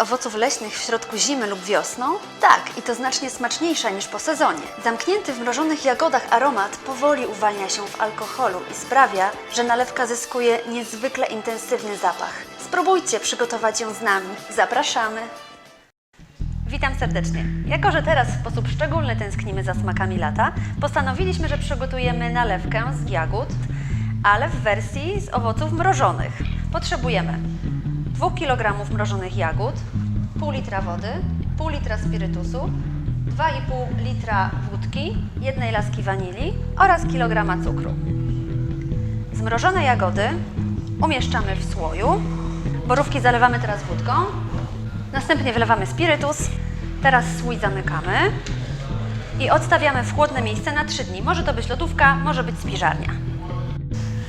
owoców leśnych w środku zimy lub wiosną? Tak, i to znacznie smaczniejsza niż po sezonie. Zamknięty w mrożonych jagodach aromat powoli uwalnia się w alkoholu i sprawia, że nalewka zyskuje niezwykle intensywny zapach. Spróbujcie przygotować ją z nami. Zapraszamy! Witam serdecznie. Jako, że teraz w sposób szczególny tęsknimy za smakami lata, postanowiliśmy, że przygotujemy nalewkę z jagód, ale w wersji z owoców mrożonych. Potrzebujemy 2 kg mrożonych jagód, pół litra wody, pół litra spirytusu, 2,5 litra wódki, jednej laski wanilii oraz kilograma cukru. Zmrożone jagody umieszczamy w słoju. Borówki zalewamy teraz wódką. Następnie wylewamy spirytus. Teraz słój zamykamy i odstawiamy w chłodne miejsce na 3 dni. Może to być lodówka, może być spiżarnia.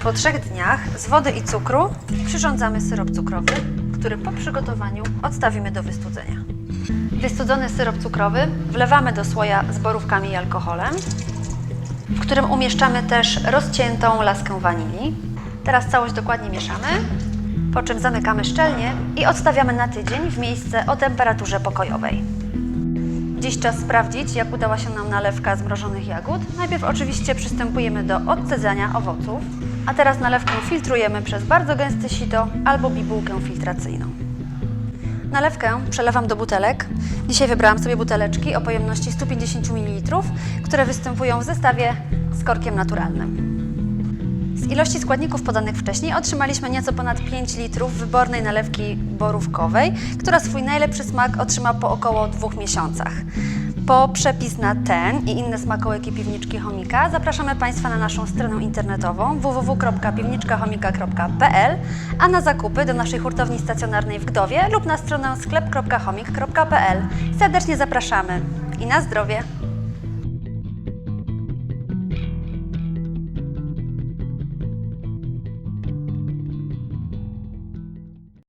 Po trzech dniach z wody i cukru przyrządzamy syrop cukrowy, który po przygotowaniu odstawimy do wystudzenia. Wystudzony syrop cukrowy wlewamy do słoja z borówkami i alkoholem, w którym umieszczamy też rozciętą laskę wanilii. Teraz całość dokładnie mieszamy, po czym zamykamy szczelnie i odstawiamy na tydzień w miejsce o temperaturze pokojowej. Dziś czas sprawdzić, jak udała się nam nalewka z mrożonych jagód. Najpierw oczywiście przystępujemy do odcedzania owoców, a teraz nalewkę filtrujemy przez bardzo gęste sito albo bibułkę filtracyjną. Nalewkę przelewam do butelek. Dzisiaj wybrałam sobie buteleczki o pojemności 150 ml, które występują w zestawie z korkiem naturalnym. Z ilości składników podanych wcześniej otrzymaliśmy nieco ponad 5 litrów wybornej nalewki borówkowej, która swój najlepszy smak otrzyma po około dwóch miesiącach. Po przepis na ten i inne smakołyki piwniczki chomika zapraszamy Państwa na naszą stronę internetową www.piwniczkachomika.pl, a na zakupy do naszej hurtowni stacjonarnej w Gdowie lub na stronę sklep.chomik.pl. Serdecznie zapraszamy i na zdrowie!